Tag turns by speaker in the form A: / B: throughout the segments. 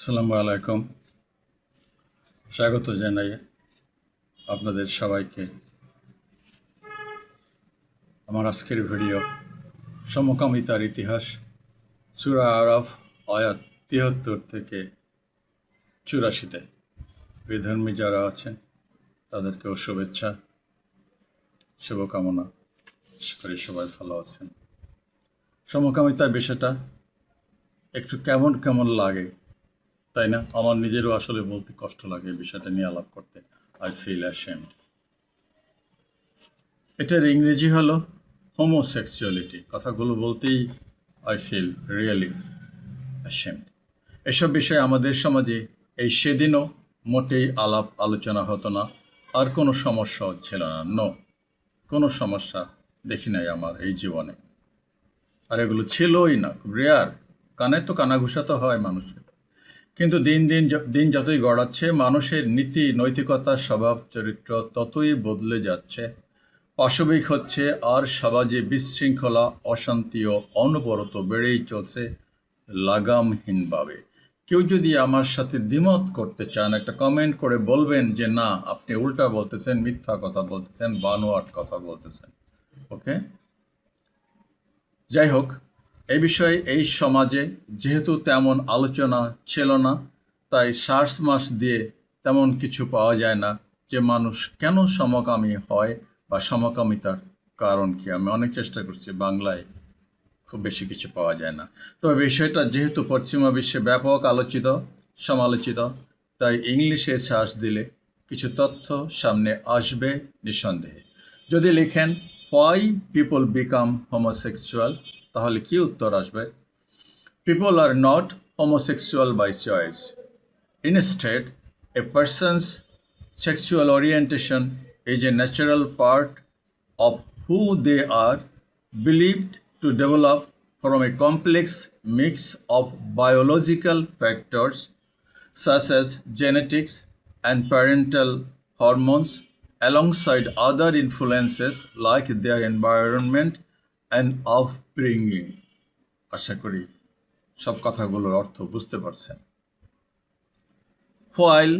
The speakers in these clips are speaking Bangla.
A: আসসালামু আলাইকুম। স্বাগত জানাই আপনাদের সবাইকে। আমার আজকের ভিডিও সমকামিতার ইতিহাস, সুরা আরফ, আয়াত তিয়াত্তর থেকে চুরাশিতে। বিধর্মী যারা আছেন, তাদেরকেও শুভেচ্ছা, শুভকামনা করি সবাই ভালো আছেন। সমকামিতার বিষয়টা একটু কেমন কেমন লাগে তাই না? আমার নিজেরও আসলে বলতে কষ্ট লাগে বিষয়টা নিয়ে আলাপ করতে। আই ফিল অ্যাশেমড এটার ইংরেজি হলো হোমোসেক্সুয়ালিটি কথাগুলো বলতেই আই ফিল রিয়েলি অ্যাশেমড এসব বিষয়ে আমাদের সমাজে এই সেদিনও মোটেই আলাপ আলোচনা হতো না। আর কোনো সমস্যা ছিল না। নো কোনো সমস্যা দেখি নাই আমার এই জীবনে। আর এগুলো ছিলই না। রেয়ার কানে তো কানাঘুষা তো হয় মানুষের। কিন্তু দিন দিন দিন যতই গড়াচ্ছে, মানুষের নীতি নৈতিকতা স্বভাব, চরিত্র ততই বদলে যাচ্ছে। পাশবিক হচ্ছে, আর সমাজে বিশৃঙ্খলা, অশান্তি ও অনবরত বেড়েই চলছে লাগামহীনভাবে। কেউ যদি আমার সাথে দ্বিমত করতে চান, একটা কমেন্ট করে বলবেন যে, না, আপনি উল্টা বলতেছেন, মিথ্যা কথা বলতেছেন, বানোয়াট কথা বলতেছেন। ওকে? যাই হোক এই বিষয়ে এই সমাজে যেহেতু তেমন আলোচনা ছিল না, তাই সার্চ মাস দিয়ে তেমন কিছু পাওয়া যায় না যে মানুষ কেন সমকামী হয় বা সমকামিতার কারণ কি? আমি অনেক চেষ্টা করছি, বাংলায় খুব বেশি কিছু পাওয়া যায় না। তবে বিষয়টা যেহেতু পশ্চিমা বিশ্বে ব্যাপক আলোচিত, সমালোচিত, তাই ইংলিশে সার্চ দিলে কিছু তথ্য সামনে আসবে নিঃসন্দেহে। যদি লিখেন, হোয়াই পিপল বিকাম হোমোসেক্সুয়াল? তাহলে কি উত্তর আসবে people are not homosexual by choice Instead, a person's sexual orientation is a natural part of who they are, believed to develop from a complex mix of biological factors such as genetics and parental hormones, alongside other influences like their environment and upbringing. আশা করি সব কথাগুলোর অর্থ বুঝতে পারছেন While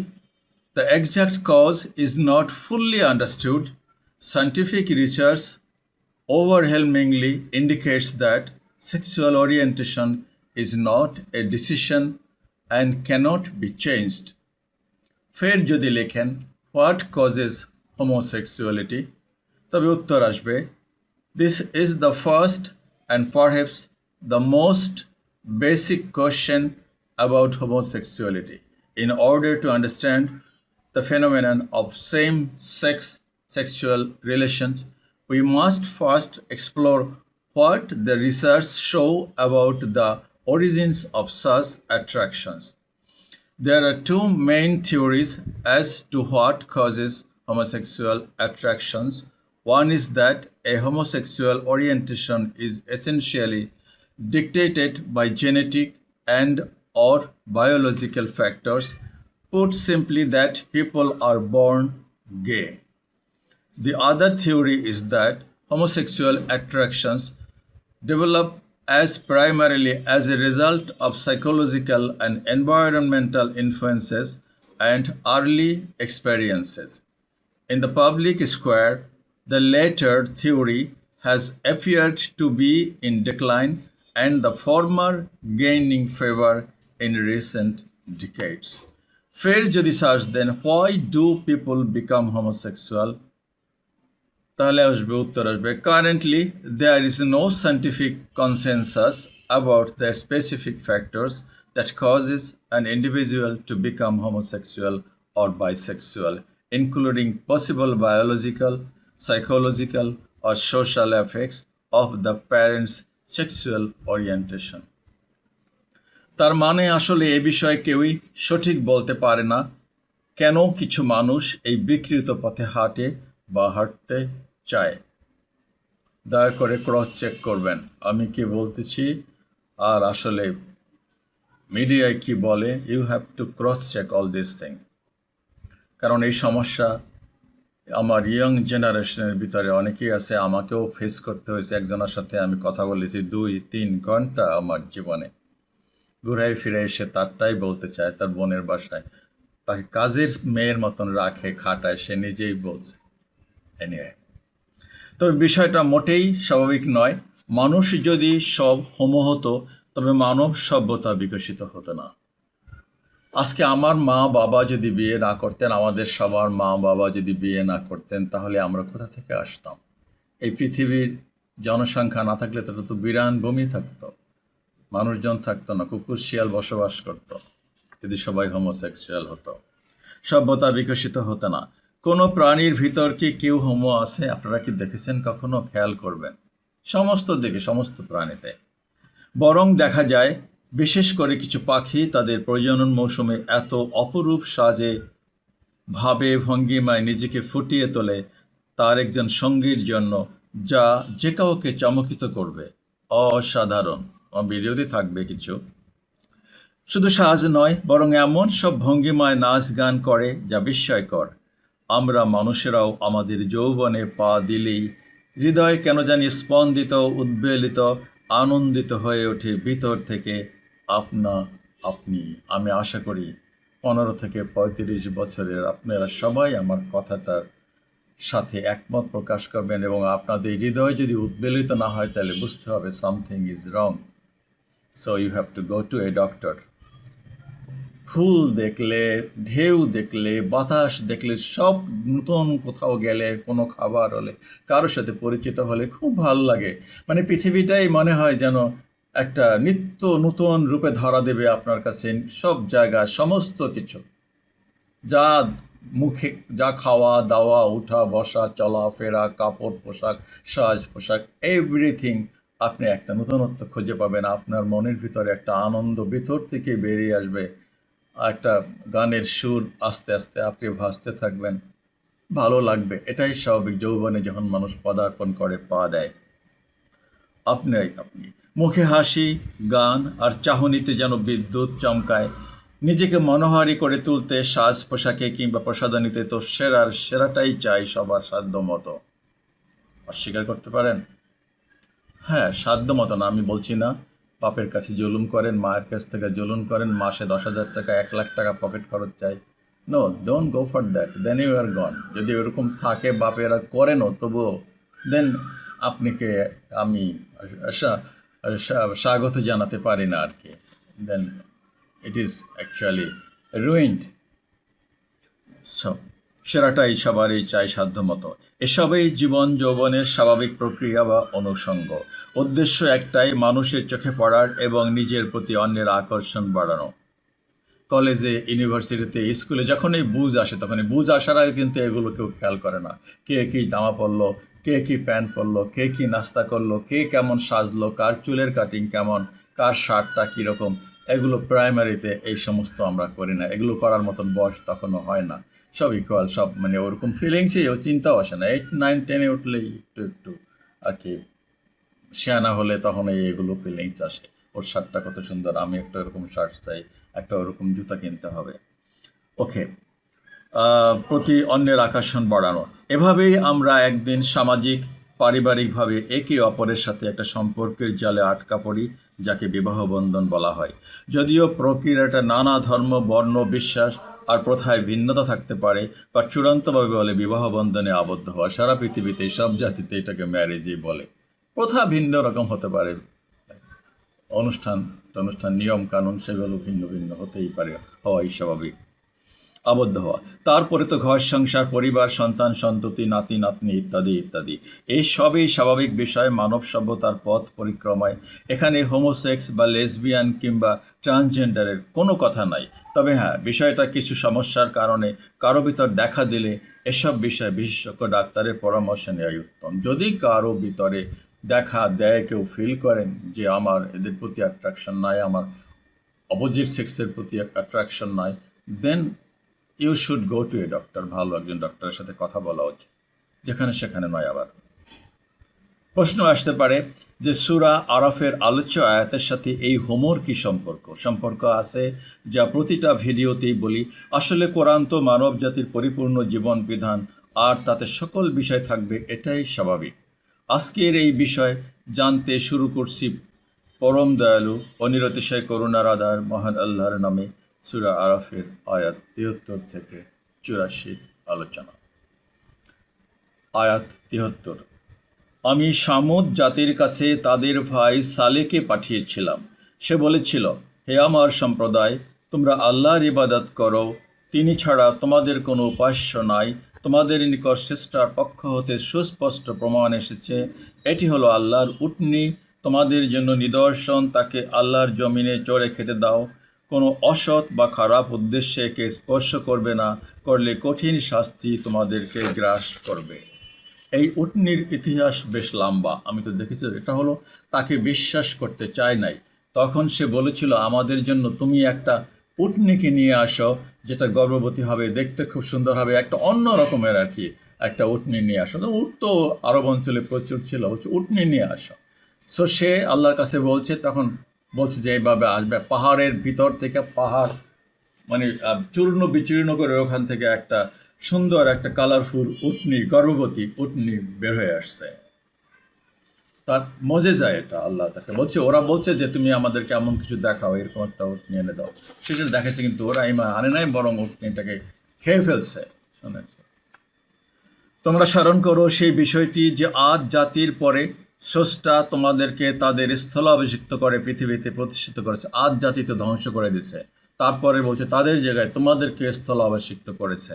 A: the exact cause is not fully understood, scientific research overwhelmingly indicates that sexual orientation is not a decision and cannot be changed. ফের যদি লেখেন হোয়াট কজেস হোমোসেক্সুয়ালিটি তবে উত্তর আসবে this is the first and perhaps the most basic question about homosexuality. In order to understand the phenomenon of same sex sexual relations we must first explore what the research show about the origins of such attractions. There are two main theories as to what causes homosexual attractions. One is that a homosexual orientation is essentially dictated by genetic and or biological factors. Put simply that people are born gay. The other theory is that homosexual attractions develop as primarily as a result of psychological and environmental influences and early experiences. In the public square, the latter theory has appeared to be in decline and the former gaining favor in recent decades. ফের যদি search then why do people become homosexual তাহলে আসবে উত্তর আসবে currently there is no scientific consensus about the specific factors that causes an individual to become homosexual or bisexual, including possible biological, psychological, or social effects of the parent's sexual orientation. তার মানে আসলে এ বিষয়ে কেউই সঠিক বলতে পারে না। কেন কিছু মানুষ এই বিকৃত পথে হাঁটে বা হাঁটতে চায়? দয়া করে ক্রস চেক করবেন। আমি কি বলতেছি? আর আসলে মিডিয়ায় কি বলে? You have to cross check all this things কারণ এই সমস্যা আমার ইয়ং জেনারেশনের ভিতরে অনেকেই আছে, আমাকেও ফেস করতে হয়েছে। একজনের সাথে আমি কথা বলেছি দুই, তিন ঘণ্টা আমার জীবনে। ঘুরাই ফিরে এসে তারটাই বলতে চায়, তার বোনের বাসায়। তাকে কাজের মেয়ের মতন রাখে, খাটায়, সে নিজেই বলছে। এনিওয়ে তবে বিষয়টা মোটেই স্বাভাবিক নয়। মানুষ যদি সব হোম হতো তবে মানব সভ্যতা বিকশিত হতো না। আজকে আমার মা বাবা যদি বিয়ে না করতেন, আমাদের সবার মা বাবা যদি বিয়ে না করতেন, তাহলে আমরা কোথা থেকে আসতাম? এই পৃথিবীর জনসংখ্যা না থাকলে তো তো বিরান ভূমি থাকতো, মানুষজন থাকতো না, কুকুর, শিয়াল বসবাস করতো, যদি সবাই হোমোসেক্সুয়াল হতো। সভ্যতা বিকশিত হতো না। কোনো প্রাণীর ভিতর কি কেউ হোমো আছে? আপনারা কি দেখেছেন? কখনো? খেয়াল করবেন। সমস্ত দিকে, সমস্ত প্রাণীতে। বরং দেখা যায় বিশেষ করে কিছু পাখি তাদের প্রজনন মৌসুমে এত অপরূপ সাজে ভাবে ভঙ্গিমায় নিজেকে ফুটিয়ে তোলে তার একজন সঙ্গীর জন্য, যা যে কাউকে চমকিত করবে। অসাধারণ। ভিডিওতে থাকবে কিছু। শুধু সাজ নয়, বরং এমন সব ভঙ্গিমায় নাচ গান করে যা বিস্ময়কর। আমরা মানুষেরাও আমাদের যৌবনে পা দিলেই হৃদয় কেন জানি স্পন্দিত, উদ্বেলিত, আনন্দিত হয়ে ওঠে ভিতর থেকে আপনা আপনি। আমি আশা করি পনেরো থেকে পঁয়ত্রিশ বছরের আপনারা সবাই আমার কথাটার সাথে একমত প্রকাশ করবেন এবং আপনাদের হৃদয় যদি উদ্বেলিত না হয়, তাহলে বুঝতে হবে something is wrong so you have to go to a doctor ফুল দেখলে, ঢেউ দেখলে, বাতাস দেখলে, সব নতুন কোথাও গেলে, কোনো খাবার হলে, কারোর সাথে পরিচিত হলে খুব ভালো লাগে। মানে পৃথিবীটাই মনে হয় যেন একটা নিত্য নতুন রূপে ধরা দেবে আপনার কাছে সব জায়গা সমস্ত কিছু। যা মুখে, যা খাওয়া, দাওয়া, উঠা, বসা চলাফেরা কাপড়, পোশাক, সাজ, পোশাক এভরিথিং আপনি একটা নতুনত্ব খুঁজে পাবেন। আপনার মনের ভিতরে একটা আনন্দ ভিতর থেকে বেরিয়ে আসবে। একটা গানের সুর আস্তে আস্তে আপনি ভাসতে থাকবেন। ভালো লাগবে। এটাই স্বাভাবিক যৌবনে যখন মানুষ পদার্পণ করে, পা দেয়। আপনি আপনি মুখে হাসি, গান আর চাহনিতে যেন বিদ্যুৎ চমকায়। নিজেকে মনোহারি করে তুলতে সাজ পোশাকে কিংবা প্রসাধনীতে তো সেরার সেরাটাই চাই সবার সাধ্য মতো অস্বীকার করতে পারেন? হ্যাঁ সাধ্য মতো না, আমি বলছি না। বাপের কাছে জুলুম করেন, মায়ের কাছ থেকে জুলুম করেন, মাসে দশ হাজার টাকা, এক লাখ টাকা পকেট খরচ চাই। No don't go for that then you are gone যদি ওরকম থাকে, বাপেরা করেনও, তবুও দেন আপনিকে আমি সা- স্বাগত জানাতে পারি না আর কি। Then it is actually ruined সব সেরাটাই সবারই চাই সাধ্যমতো। এসবেই জীবন যৌবনের স্বাভাবিক প্রক্রিয়া বা অনুষঙ্গ। উদ্দেশ্য একটাই মানুষের চোখে পড়ার এবং নিজের প্রতি অন্যের আকর্ষণ বাড়ানো। কলেজে, ইউনিভার্সিটিতে, স্কুলে যখনই বুঝ আসে, তখনই বুঝ আসার আগে কিন্তু এগুলো কেউ খেয়াল করে না। কে কী জামা পরলো কে কী প্যান্ট পরলো, কে কী নাস্তা করল, কে কেমন সাজলো, কার চুলের কাটিং কেমন, কার শার্টটা কীরকম, এগুলো প্রাইমারিতে এই সমস্ত আমরা করি না। এগুলো করার মতন বয়স তখনও হয় না। সব ইকুয়াল সব মানে ওরকম ফিলিংসই ও চিন্তাও আসে না। এইট নাইন টেনে উঠলেই একটু একটু আর কি শেয়ানা হলে তখন এই এগুলো ফিলিংস আসে। ওর শার্টটা কত সুন্দর, আমি একটা ওরকম শার্ট চাই, একটা ওরকম জুতা কিনতে হবে। ওকে প্রতি অন্যের আকর্ষণ বাড়ানো। এভাবেই আমরা একদিন সামাজিক, পারিবারিকভাবে একে অপরের সাথে একটা সম্পর্কের জালে আটকা পড়ি, যাকে বিবাহ বন্ধন বলা হয়। যদিও প্রক্রিয়াটা নানা ধর্ম, বর্ণ, বিশ্বাস আর প্রথায় ভিন্নতা থাকতে পারে, বা চূড়ান্তভাবে বলে বিবাহ বন্ধনে আবদ্ধ হওয়া, সারা পৃথিবীতে সব জাতিতে এটাকে ম্যারেজই বলে। প্রথা ভিন্ন রকম হতে পারে। অনুষ্ঠান অনুষ্ঠান, নিয়ম, কানুন, সেগুলো ভিন্ন ভিন্ন হতেই পারে, হওয়াই স্বাভাবিক। আবদ্ধ হওয়া। তারপরে তো ঘর, সংসার, পরিবার, সন্তান, সন্ততি, নাতি, নাতনি ইত্যাদি ইত্যাদি। এই সবই স্বাভাবিক বিষয়, মানব সভ্যতার পথ পরিক্রমায়। এখানে হোমোসেক্স বা লেসবিয়ান কিংবা ট্রান্সজেন্ডারের কোনো কথা নাই। তবে হ্যাঁ বিষয়টা কিছু সমস্যার কারণে কারও ভিতর দেখা দিলে এসব বিষয়ে বিশেষজ্ঞ ডাক্তারের পরামর্শ নেওয়াই উত্তম। যদি কারও ভিতরে দেখা দেয়, কেউ ফিল করেন যে আমার এদের প্রতি অ্যাট্রাকশন নাই, আমার অপোজিট সেক্সের প্রতি অ্যাট্রাকশন নাই then you should go to a doctor ভালো একজন ডক্টরের সাথে কথা বলা উচিত। যেখানে সেখানে নয় আবার। প্রশ্ন আসতে পারে যে সুরা আরফের আলোচ্য আয়াতের সাথে এই হোমোর কি সম্পর্ক? সম্পর্ক আছে যা প্রতিটা ভিডিওতেই বলি, আসলে কোরআন তো মানব জাতির পরিপূর্ণ জীবন বিধান আর তাতে সকল বিষয় থাকবে এটাই স্বাভাবিক। আজকের এই বিষয় জানতে শুরু করছি পরম দয়ালু, অনিরতিশয় করুণার আদার মহান আল্লাহর নামে। সুরা আরাফের আয়াত তিহত্তর থেকে চুরাশি আলোচনা। আয়াত তিহত্তর। আমি সামুদ জাতির কাছে তাদের ভাই সালেকে পাঠিয়েছিলাম। সে বলেছিল, হে আমার সম্প্রদায়, তোমরা আল্লাহর ইবাদত করো। তিনি ছাড়া তোমাদের কোনো উপাস্য নাই। তোমাদের নিকট শ্রেষ্ঠার পক্ষ হতে সুস্পষ্ট প্রমাণ এসেছে। এটি হলো আল্লাহর উটনি। তোমাদের জন্য নিদর্শন। তাকে আল্লাহর জমিনে চড়ে খেতে দাও। কোনো অসৎ বা খারাপ উদ্দেশ্যে একে স্পর্শ করবে না, করলে কঠিন শাস্তি তোমাদেরকে গ্রাস করবে। এই উটনির ইতিহাস বেশ লম্বা, আমি তো দেখেছি এটা হলো, তাকে বিশ্বাস করতে চায় নাই। তখন সে বলেছিল, আমাদের জন্য তুমি একটা উটনিকে নিয়ে আসো, যেটা গর্ভবতী হবে, দেখতে খুব সুন্দর হবে, একটা অন্য রকমের আর কি একটা উটনি নিয়ে আসো। তো উট তো আরব অঞ্চলে প্রচুর ছিল উটনি নিয়ে আসো। সো সে আল্লাহর কাছে বলছে, তখন বলছে যে এইভাবে আসবে। পাহাড়ের ভিতর থেকে পাহাড় মানে চূর্ণ বিচূর্ণ করে ওখান থেকে একটা সুন্দর একটা কালারফুল উটনি, গর্ভবতী উটনি বের হয়ে আসছে। তার মজে যায় এটা, আল্লাহ তাকে বলছে, ওরা বলছে যে তুমি আমাদেরকে এমন কিছু দেখাও, এরকম একটা উটনি এনে দাও। সেটা দেখাচ্ছে কিন্তু ওরা ইমা আনে নাই, বরং উটনিটাকে খেয়ে ফেলছে। শোনেন। তোমরা স্মরণ করো সেই বিষয়টি যে আজ জাতির পরে স্রষ্টা তোমাদেরকে তাদের স্থলাভিষিক্ত করে পৃথিবীতে প্রতিষ্ঠিত করেছে আজ জাতি তো ধ্বংস করে দিছে তারপরে বলছে, তাদের জায়গায় তোমাদেরকে স্থলাভিষিক্ত করেছে।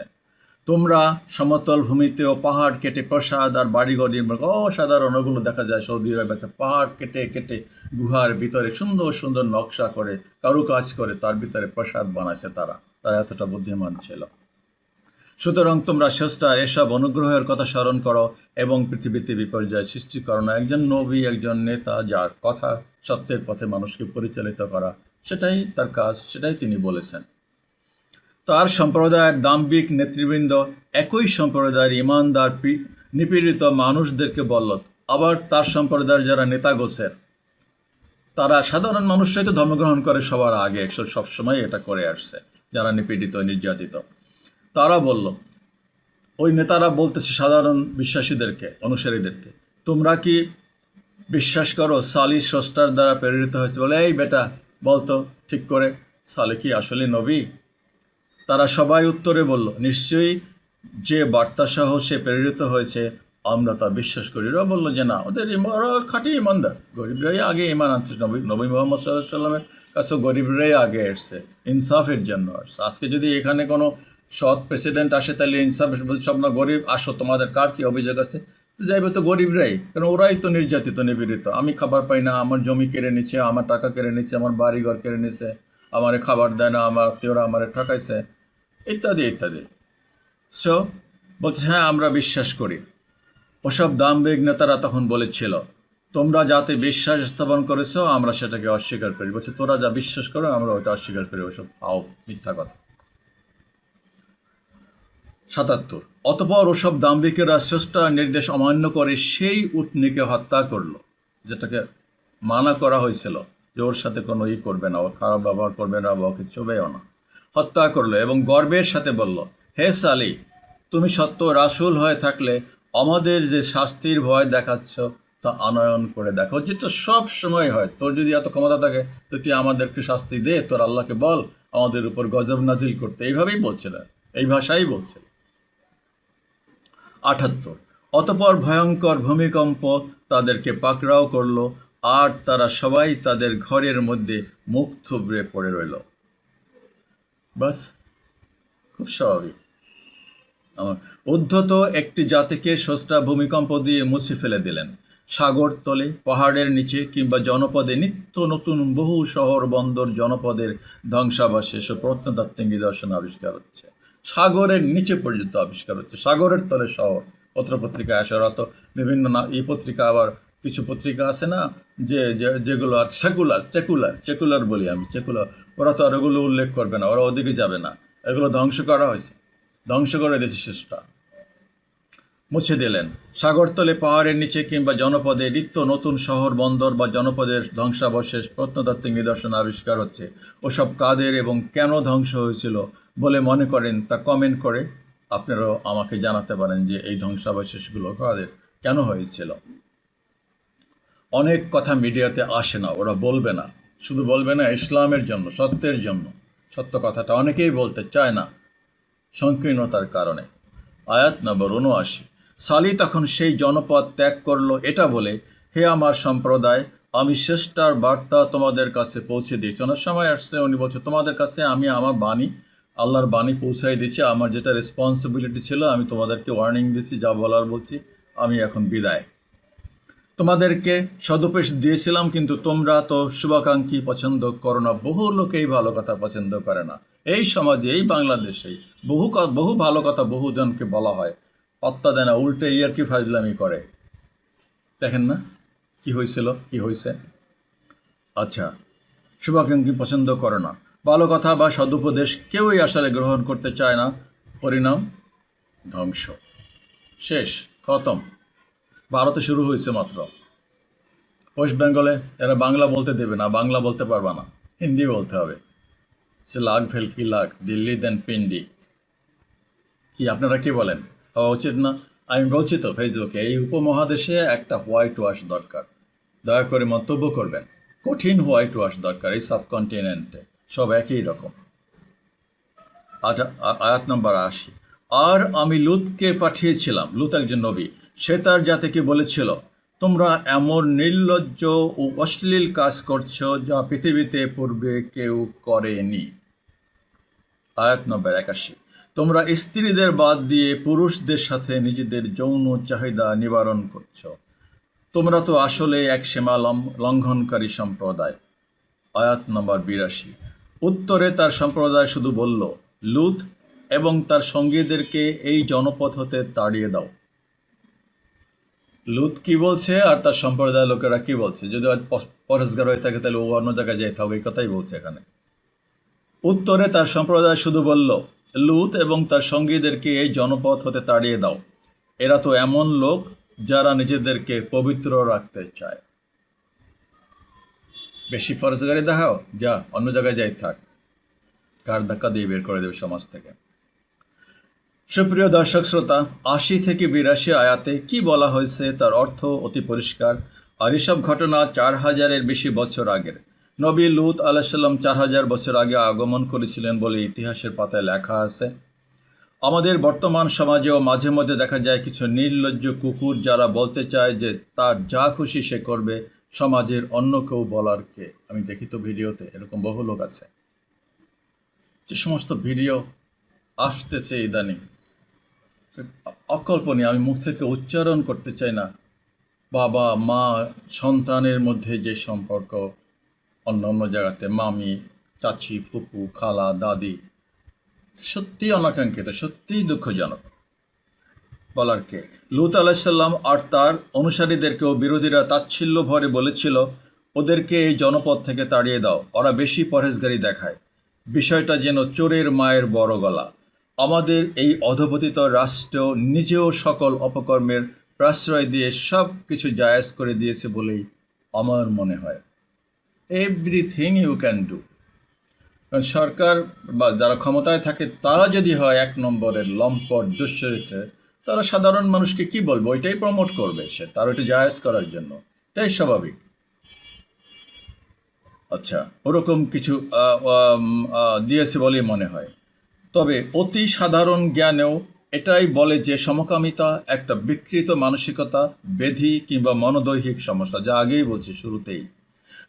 A: তোমরা সমতল ভূমিতে ও পাহাড় কেটে প্রসাদ আর বাড়িঘর নির্মাণ। অসাধারণ ওগুলো দেখা যায়, সৌদি আরবে পাহাড় কেটে কেটে গুহার ভিতরে সুন্দর সুন্দর নকশা করে, কারুকাজ করে তার ভিতরে প্রসাদ বানাইছে তারা। তারা এতটা বুদ্ধিমান ছিল। সুতরাং তোমরা স্রষ্টার এসব অনুগ্রহের কথা স্মরণ করো এবং পৃথিবীতে বিপর্যয় সৃষ্টি করো না। একজন নবী, একজন নেতা, যার কথা সত্যের পথে মানুষকে পরিচালিত করা, সেটাই তার কাজ, সেটাই তিনি বলেছেন। তার সম্প্রদায়ের দাম্ভিক নেতৃবৃন্দ, একই সম্প্রদায়ের ইমানদার নিপীড়িত মানুষদেরকে বলল, আবার তার সম্প্রদায়ের যারা নেতা গোছের তারা সাধারণ মানুষরাই তো ধর্মগ্রহণ করে সবার আগে সবসময় এটা করে আসছে, যারা নিপীড়িত, নির্যাতিত। তারা বলল, ওই নেতারা বলতেছে সাধারণ বিশ্বাসীদেরকে, অনুসারীদেরকে। তোমরা কি বিশ্বাস করো সালি স্রষ্টার দ্বারা প্রেরিত হয়েছে? বলে, এই বেটা, বলতো, ঠিক করে, সালে কি আসলে নবী? তারা সবাই উত্তরে বলল, নিশ্চয়ই যে বার্তাসহ সে প্রেরিত হয়েছে, আমরা তা বিশ্বাস করি। ওরা বলল যে, না, ওদের ওরা খাঁটি ইমানদার। গরিবরাই আগে ইমান আনছে, নবী নবী মোহাম্মদ সাল্লাহ সাল্লামের কাছে গরিবরাই আগে এসছে, ইনসাফের জন্য। আসছে আজকে যদি এখানে কোনো সৎ প্রেসিডেন্ট আসে, তাহলে ইনসাফ বলছে সব না গরিব, আসো, তোমাদের কার কি অভিযোগ আছে? তো যাইবে তো গরিবরাই, কারণ ওরাই তো নির্যাতিত, নিপীড়িত। আমি খাবার পাই না, আমার জমি কেড়ে নিচ্ছে আমার টাকা কেড়ে নিচ্ছে আমার বাড়ি ঘর কেড়ে নিচ্ছে আমারে খাবার দেয় না, আমার আত্মীয়রা আমারে ঠকাইছে, ইত্যাদি ইত্যাদি। সো বলছে হ্যাঁ আমরা বিশ্বাস করি। ওসব দাম্ভিক নেতারা তখন বলেছিল, তোমরা যাতে বিশ্বাস স্থাপন করেছ, আমরা সেটাকে অস্বীকার করি। বলছে, তোরা যা বিশ্বাস করো, আমরা ওটা অস্বীকার করি, ওসব আও মিথ্যা কথা। সাতাত্তর। অতপর ওসব দাম্ভিকেরা স্রষ্টা নির্দেশ অমান্য করে সেই উটনিকে হত্যা করল, যেটাকে মানা করা হয়েছিল যে ওর সাথে কোনো ই করবে না, ও খারাপ ব্যবহার করবে না বা ওকে চোবেও না। হত্যা করল এবং গর্বের সাথে বলল, হে সালি, তুমি সত্য রাসূল হয়ে থাকলে আমাদের যে শাস্তির ভয় দেখাচ্ছ তা আনয়ন করে দেখো, যেটা সব সময় হয়। তোর যদি এত ক্ষমতা থাকে, তো তুই আমাদেরকে শাস্তি দে, তোর আল্লাহকে বল, আমাদের উপর গজব নাজিল করতে। এইভাবেই বলছিল, এই ভাষাই বলছিল। আটাত্তর। অতপর ভয়ঙ্কর ভূমিকম্প তাদেরকে পাকড়াও করল, আর তারা সবাই তাদের ঘরের মধ্যে মুখ থুবড়ে পড়ে রইল। বাস, খুব স্বাভাবিক। আমার উদ্ধত একটি জাতিকে স্রষ্টা ভূমিকম্প দিয়ে মুছে ফেলে দিলেন। সাগর তলে, পাহাড়ের নিচে, কিংবা জনপদে নিত্য নতুন বহু শহর বন্দর জনপদের ধ্বংসাবশেষ ও প্রত্নতাত্ত্বিক নিদর্শন আবিষ্কার হচ্ছে। সাগরের নিচে পর্যন্ত আবিষ্কার হচ্ছে। সাগরের তলে শহর। পত্রপত্রিকা আসে ওরা তো বিভিন্ন না, এই পত্রিকা আবার কিছু পত্রিকা আছে না, যে, যে- যেগুলো আর সেকুলার সেকুলার সেকুলার বলি আমি, সেকুলার। ওরা তো আর ওগুলো উল্লেখ করবে না, ওরা ওদিকে যাবে না। এগুলো ধ্বংস করা হয়েছে। ধ্বংস করে দিয়েছে শেষটা মুছে দিলেন। সাগরতলে পাহাড়ের নিচে কিংবা জনপদে নিত্য নতুন শহর, বন্দর বা জনপদের ধ্বংসাবশেষ প্রত্নতাত্ত্বিক নিদর্শন আবিষ্কার হচ্ছে। ওসব কাদের এবং কেন ধ্বংস হয়েছিল বলে মনে করেন তা কমেন্ট করে আপনারাও আমাকে জানাতে পারেন যে এই ধ্বংসাবশেষগুলো কাদের, কেন হয়েছিল। অনেক কথা মিডিয়াতে আসে না, ওরা বলবে না। শুধু বলবে না, ইসলামের জন্য, সত্যের জন্য। সত্য কথাটা অনেকেই বলতে চায় না, সংকীর্ণতার কারণে। আয়াত নম্বর উনআশি সালি তখন সেই জনপদ ত্যাগ করল এটা বলে, হে আমার সম্প্রদায়, আমি শ্রেষ্ঠার বার্তা তোমাদের কাছে পৌঁছে দিয়েছি। অনেক সময় আসছে, উনি বলছে, তোমাদের কাছে আমি আমার বাণী, আল্লাহর বাণী পৌঁছাই দিচ্ছি আমার যেটা রেসপন্সিবিলিটি ছিল, আমি তোমাদেরকে ওয়ার্নিং দিচ্ছি যা বলার বলছি, আমি এখন বিদায়। তোমাদেরকে সদুপদেশ দিয়েছিলাম, কিন্তু তোমরা তো শুভাকাঙ্ক্ষী পছন্দ করো না, বহু লোকেই ভালো কথা পছন্দ করে না। এই সমাজে, এই বাংলাদেশেই বহু বহু ভালো কথা বহুজনকে বলা হয়। পাত্তা দেয় না উল্টে ইয়ার কি ফাজলামি করে? দেখেন না, কি হয়েছিল কি হয়েছে আচ্ছা শুভাকাঙ্ক্ষী পছন্দ করে না। ভালো কথা বা সদুপদেশ কেউই আসলে গ্রহণ করতে চায় না। পরিণাম ধ্বংস। শেষ, খতম। ভারতে শুরু হয়েছে মাত্র। ওয়েস্ট বেঙ্গলে এরা বাংলা বলতে দেবে না, বাংলা বলতে পারবে না। হিন্দি বলতে হবে। সে লাগ ফেল কি লাগ, দিল্লি দেন পিন্ডি। কি, আপনারা কি বলেন? হওয়া উচিত না আমি বলছি তো ফেসবুকে এই উপমহাদেশে একটা হোয়াইট ওয়াশ দরকার। দয়া করে মন্তব্য করবেন। কঠিন হোয়াইট ওয়াশ দরকার এই সাবকন্টিনেন্টে সব একই রকম। আটা- আয়াত নম্বর আশি। আর আমি লুতকে পাঠিয়েছিলাম লুত একজন নবী, সে তার জাতিকে বলেছিল, তোমরা এমন নির্লজ্জ ও অশ্লীল কাজ করছ যা পৃথিবীতে পূর্বে কেউ করেনি। আয়াত নম্বর একাশি। তোমরা স্ত্রীদের বাদ দিয়ে পুরুষদের সাথে নিজেদের যৌন চাহিদা নিবারণ করছ। তোমরা তো আসলে এক সীমা লঙ্ঘনকারী সম্প্রদায়। আয়াত নম্বর বিরাশি। উত্তরে তার সম্প্রদায় শুধু বলল, লুত এবং তার সঙ্গীদেরকে এই জনপদ হতে তাড়িয়ে দাও। লুত কি বলছে আর তার সম্প্রদায়ের লোকেরা কি বলছে? যদি পরেশগার হয়ে থাকে তাহলে ও অন্য জায়গায় যেতে হবে এই কথাই বলছে এখানে। উত্তরে তার সম্প্রদায় শুধু বলল লুত এবং তার সঙ্গীদেরকে এই জনপদ হতে তাড়িয়ে দাও। এরা তো এমন লোক যারা নিজেদেরকে পবিত্র রাখতে চায়। বেশি ফরজগারি দেখাও। যা অন্য জায়গায় যাই থাক। কার ধাক্কা দিয়ে বের করে দেবে সমাজ থেকে? সুপ্রিয় দর্শক শ্রোতা, আশি থেকে বিরাশি আয়াতে কি বলা হয়েছে? তার অর্থ অতি পরিষ্কার। আর এসব ঘটনা চার হাজারের বেশি বছর আগের। নবী লুত আলাহিসাল্লাম চার হাজার বছর আগে আগমন করেছিলেন বলে ইতিহাসের পাতায় লেখা আছে। আমাদের বর্তমান সমাজেও মাঝে মধ্যে দেখা যায় কিছু নির্লজ্জ কুকুর যারা বলতে চায় যে তার যা খুশি সে করবে, সমাজের অন্য কেউ বলার কে? আমি দেখি তো ভিডিওতে এরকম বহু লোক আছে। যে সমস্ত ভিডিও আসতেছে ইদানিং। অকল্পনীয়, আমি মুখ থেকে উচ্চারণ করতে চাই না। বাবা, মা, সন্তানের মধ্যে যে সম্পর্ক অন্য অন্য জায়গাতে, মামি, চাচি, ফুপু, খালা, দাদি সত্যি অনাকাঙ্ক্ষিত, সত্যিই দুঃখজনক। বলার কে? লুত আলাহিসাল্লাম আর তার অনুসারীদেরকেও বিরোধীরা তাচ্ছিল্য ভরে বলেছিল, ওদেরকে এই জনপদ থেকে তাড়িয়ে দাও, ওরা বেশি পরেশগারি দেখায়। বিষয়টা যেন চোরের মায়ের বড় গলা। আমাদের এই অধপতিত রাষ্ট্র নিজেও সকল অপকর্মের প্রশ্রয় দিয়ে সব কিছু জায়াজ করে দিয়েছে বলেই আমার মনে হয়। এভরিথিং ইউ ক্যান ডু সরকার বা যারা ক্ষমতায় থাকে, তারা যদি হয় এক নম্বরের লম্পট দুশ্চরিত্রের তারা সাধারণ মানুষকে কি বলব? ওইটাই প্রমোট করবে সে। তার ওইটা জায়েজ করার জন্য। এটাই স্বাভাবিক। আচ্ছা ওরকম কিছু দিয়েছে বলেই মনে হয়। তবে অতি সাধারণ জ্ঞানেও এটাই বলে যে সমকামিতা একটা বিকৃত মানসিকতা ব্যাধি কিংবা মনোদৈহিক সমস্যা, যা আগেই বলছি শুরুতেই।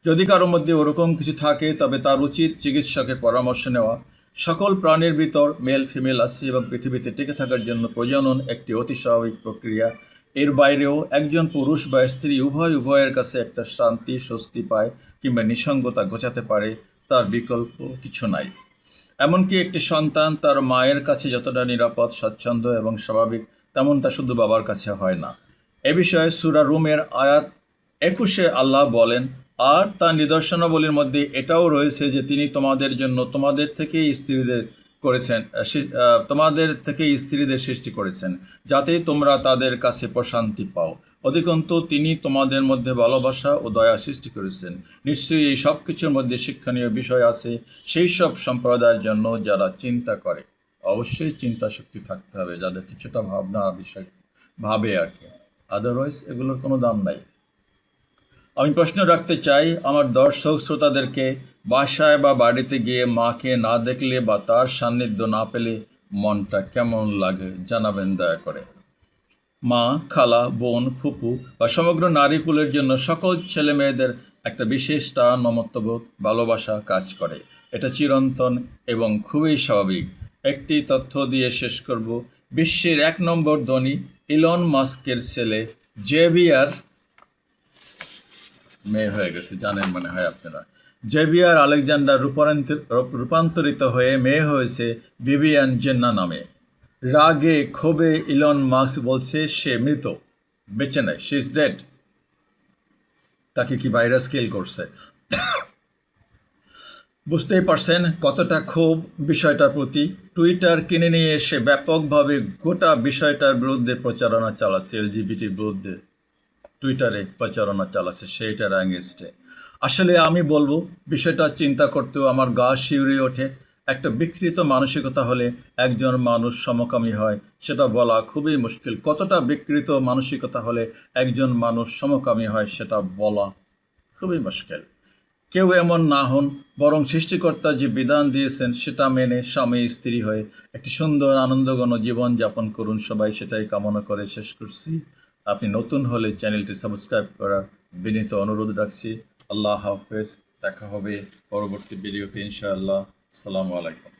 A: যদি কারোর মধ্যে ওরকম কিছু থাকে, তবে তার উচিত চিকিৎসকের পরামর্শ নেওয়া। সকল প্রাণীর ভিতর মেল, ফিমেল আছে এবং পৃথিবীতে টিকে থাকার জন্য প্রজনন একটি অতি স্বাভাবিক প্রক্রিয়া। এর বাইরেও একজন পুরুষ বা স্ত্রী উভয় উভয়ের কাছে একটা শান্তি, স্বস্তি পায় কিংবা নিঃসঙ্গতা ঘোচাতে পারে, তার বিকল্প কিছু নাই। এমনকি একটি সন্তান তার মায়ের কাছে যতটা নিরাপদ স্বচ্ছন্দ এবং স্বাভাবিক, তেমনটা শুধু বাবার কাছে হয় না। এ বিষয়ে সুরা রুমের আয়াত একুশে আল্লাহ বলেন আর তার নিদর্শনাবলীর মধ্যে এটাও রয়েছে যে তিনি তোমাদের জন্য, তোমাদের থেকেই স্ত্রীদের করেছেন তোমাদের থেকেই স্ত্রীদের সৃষ্টি করেছেন, যাতে তোমরা তাদের কাছে প্রশান্তি পাও। অধিকন্তু, তিনি তোমাদের মধ্যে ভালোবাসা ও দয়া সৃষ্টি করেছেন। নিশ্চয়ই এই সব কিছুর মধ্যে শিক্ষণীয় বিষয় আছে সেই সব সম্প্রদায়ের জন্য যারা চিন্তা করে। অবশ্যই চিন্তা শক্তি থাকতে হবে, যাদের কিছুটা ভাবনা বিষয়, ভাবে আর কি। আদারওয়াইজ এগুলোর কোনো দাম নাই। আমি প্রশ্ন রাখতে চাই, আমার দর্শক শ্রোতাদেরকে, বাসায় বা বাড়িতে গিয়ে মাকে না দেখলে বা তার সান্নিধ্য না পেলে মনটা কেমন লাগে, জানাবেন দয়া করে। মা, খালা, বোন, ফুপু বা সমগ্র নারীকুলের জন্য সকল ছেলে মেয়েদের একটা বিশেষ টান, মমত্ববোধ, ভালোবাসা কাজ করে। এটা চিরন্তন এবং খুবই স্বাভাবিক। একটি তথ্য দিয়ে শেষ করব। বিশ্বের এক নম্বর ধনী ইলন মাস্কের ছেলে জেভিয়ার মেয়ে হয়ে গেছে, জানেন মনে হয় আপনারা। জেভিয়ার আলেকজান্ডার রূপান্তর, রূপান্তরিত হয়ে মেয়ে হয়েছে বিবিয়ান জেন্না নামে। রাগে ক্ষোভে ইলন মাস্ক বলছে, সে মৃত, বেঁচে নেয় সি ইজ ডেড তাকে কি ভাইরাস কিল করছে? বুঝতেই পারছেন কতটা ক্ষোভ বিষয়টার প্রতি। টুইটার কিনে নিয়ে এসে ব্যাপকভাবে গোটা বিষয়টার বিরুদ্ধে প্রচারণা চালাচ্ছে এলজিবিটির বিরুদ্ধে। টুইটারে প্রচারণা চালাচ্ছে, সেইটার অ্যাঙ্গেস্টে আসলে আমি বলব, বিষয়টা চিন্তা করতেও আমার গা শিউরে ওঠে। একটা বিকৃত মানসিকতা হলে একজন মানুষ সমকামী হয়, সেটা বলা খুবই মুশকিল। কতটা বিকৃত মানসিকতা হলে একজন মানুষ সমকামী হয়, সেটা বলা খুবই মুশকিল। কেউ এমন না হন, বরং সৃষ্টিকর্তা যে বিধান দিয়েছেন, সেটা মেনে স্বামী, স্ত্রী হয়ে একটি সুন্দর, আনন্দঘন জীবন যাপন করুন সবাই, সেটাই কামনা করে শেষ করছি। আপনি নতুন হলে চ্যানেলটি সাবস্ক্রাইব করার বিনীত অনুরোধ রাখছি। আল্লাহ হাফেজ। দেখা হবে পরবর্তী ভিডিওতে ইনশাআল্লাহ। সালামু আলাইকুম।